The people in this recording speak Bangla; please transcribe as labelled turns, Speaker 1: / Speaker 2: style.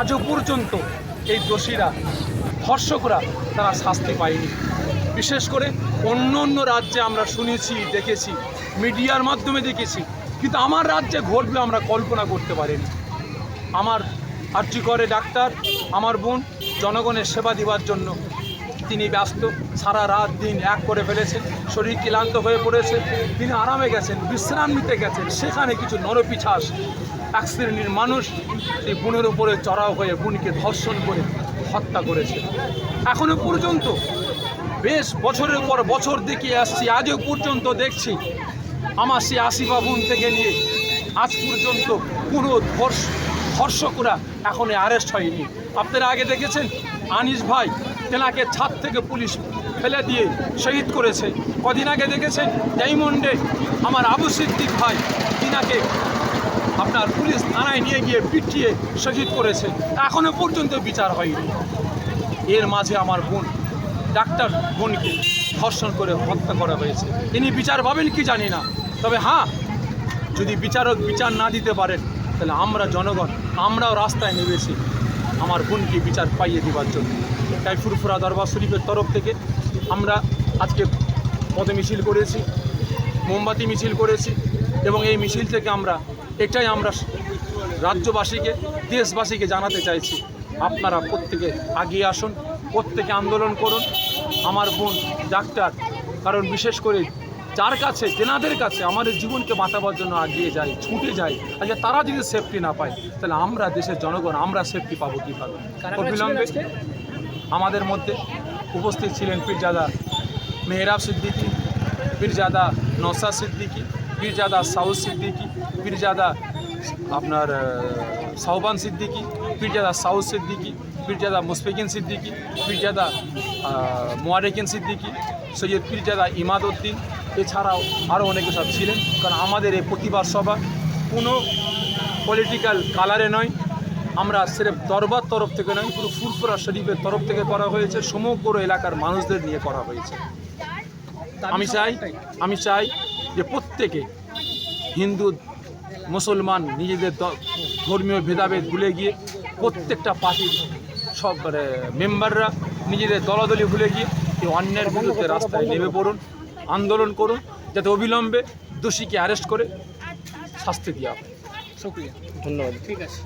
Speaker 1: আজও পর্যন্ত এই দোষীরা, ধর্ষকরা তারা শাস্তি পায়নি। বিশেষ করে অন্য অন্য রাজ্যে আমরা শুনেছি, দেখেছি, মিডিয়ার মাধ্যমে দেখেছি, কিন্তু আমার রাজ্যে ঘটবে আমরা কল্পনা করতে পারিনি। আমার আর্জি করে ডাক্তার, আমার বোন জনগণের সেবা দেওয়ার জন্য তিনি ব্যস্ত, সারা রাত দিন এক করে ফেলেছেন শরীর ক্লান্ত হয়ে পড়েছে, তিনি আরামে গেছেন, বিশ্রাম নিতে গেছেন, সেখানে কিছু নরপিছাস এক শ্রেণির মানুষ এই বোনের উপরে চড়াও হয়ে বোনকে ধর্ষণ করে হত্যা করেছে। এখনও পর্যন্ত বেশ বছরের পর বছর দেখিয়ে আসছি, আজও পর্যন্ত দেখছি আমার সে আসিফা বোন থেকে নিয়ে আজ পর্যন্ত কোনো ধর্ষ, ধর্ষকরা এখনও অ্যারেস্ট হয়নি। আপনারা আগে দেখেছেন, আনিস ভাই তেনাকে ছাদ থেকে পুলিশ ফেলে দিয়ে শহীদ করেছে। কদিন আগে দেখেছেন ডাইমন্ডে আমার আবু সিদ্দিক ভাই, তিনাকে আপনার পুলিশ থানায় নিয়ে গিয়ে পিটিয়ে শহীদ করেছে। এখনও পর্যন্ত বিচার হয়নি। এর মাঝে আমার বোন, ডাক্তার বোনকে ধর্ষণ করে হত্যা করা হয়েছে। তিনি বিচার পাবেন কি জানি না। তবে হ্যাঁ যদি বিচারক বিচার না দিতে পারেন, তাহলে আমরা জনগণ, আমরাও রাস্তায় নেমেছি আমার বোনকে বিচার পাইয়ে দেওয়ার জন্য। তাই ফুরফুরা দরবার শরীফের তরফ থেকে আমরা আজকে পদ মিছিল করেছি, মোমবাতি মিছিল করেছি এবং এই মিছিল থেকে আমরা এটাই আমরা রাজ্যবাসীকে দেশবাসীকে জানাতে চাইছি। আপনারা প্রত্যেকে আগিয়ে আসুন প্রত্যেকে আন্দোলন করুন। আমার বোন ডাক্তার কারণ বিশেষ করে যার কাছে তেনাদের কাছে আমাদের জীবনকে বাঁচাবার জন্য আগিয়ে যায় ছুটে যায় আচ্ছা তারা যদি সেফটি না পায় তাহলে আমরা দেশের জনগণ আমরা সেফটি পাবো কীভাবে? অবিলম্বে আমাদের মধ্যে উপস্থিত ছিলেন পীরজাদা মেহরাব সিদ্দিকী পীরজাদা নসা সিদ্দিকী পীরজাদা সাউদ সিদ্দিকী, পীরজাদা আপনার সাহবান সিদ্দিকী, পীরজাদা সাউদ সিদ্দিকী, পীরজাদা মুসফিকিন সিদ্দিকী, পীরজাদা মোয়ারেকিন সিদ্দিকী, সৈয়দ পীরজাদা ইমাদউদ্দিন, এছাড়াও আরও অনেকে সব ছিলেন, কারণ আমাদের এই প্রতিবাদ সভা কোনো পলিটিক্যাল কালারে নয়। আমরা সেরেফ দরবার তরফ থেকে নয়, পুরো ফুরফুরা শরীফের তরফ থেকে করা হয়েছে, সমগ্র এলাকার মানুষদের নিয়ে করা হয়েছে। আমি চাই আমি চাই যে প্রত্যেকে হিন্দু, মুসলমান নিজেদের ধর্মীয় ভেদাভেদ ভুলে গিয়ে প্রত্যেকটা পার্টির সব মানে মেম্বাররা নিজেদের দলাদলি ভুলে গিয়ে এই অন্যের বিরুদ্ধে রাস্তায় নেমে পড়ুন, আন্দোলন করুন, যাতে অবিলম্বে দোষীকে অ্যারেস্ট করে শাস্তি দেওয়া হয়।
Speaker 2: শুক্রিয়া। ধন্যবাদ। ঠিক আছে।